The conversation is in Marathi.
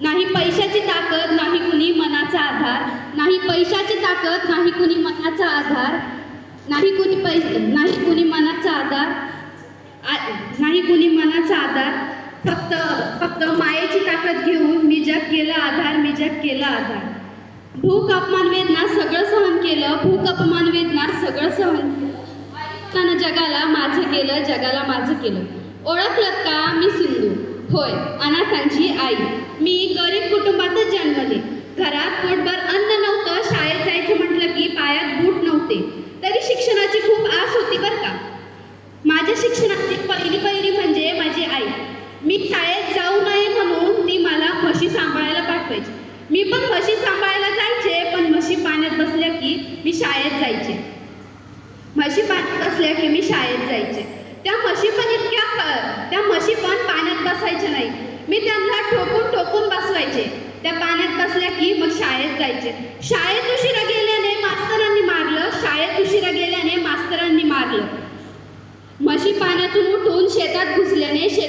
नाही पैशाची ताकद नाही कुणी मनाचा आधार. नाही पैशाची ताकद नाही कुणी मनाचा आधार. नाही कुणी पैस नाही कुणी मनाचा आधार. आ- नाही कुणी मनाचा आधार. फक्त फक्त मायेची ताकद घेऊन मी जग केला आधार मी जग केला आधार. भूक अपमान वेदना सगळं सहन केलं. भूक अपमान वेदना सगळं सहन केलं. जगाला माझं केलं जगाला माझं केलं. ओळखलं का? मी सिंधू होय अनाथांची आई. मी गरीब कुटुंबातच जन्मले. घरात पोटभर अन्न नव्हतं शाळेत जायचं म्हटलं की पायात बूट नव्हते. तरी शिक्षणाची खूप आस होती बरं का. माझ्या शिक्षणाची पहिली पहिली म्हणजे माझी आई. मी शाळेत जाऊ नये म्हणून ती मला म्हशी सांभाळायला पाठवायची. मी पण म्हशी सांभाळायला जायचे पण म्हशी पाण्यात बसल्या की मी शाळेत जायचे. म्हशी पाण्यात बसल्या की मी शाळेत जायचे. त्या म्हशी पण इतक्या ख- त्या म्हशी पण पाण्यात बसायच्या नाही. मी त्यांना ठोकून ठोकून बसवायचे. त्या पाण्यात बसल्या की मग शाळेत जायचे. शाळेत उशिरा गेल्याने मास्तरांनी मारलं. शाळेत उशिरा गेल्याने मास्तरांनी मारलं. म्हशी पाण्यातून उठून शेतात घुसल्याने शेतकऱ्यांनीही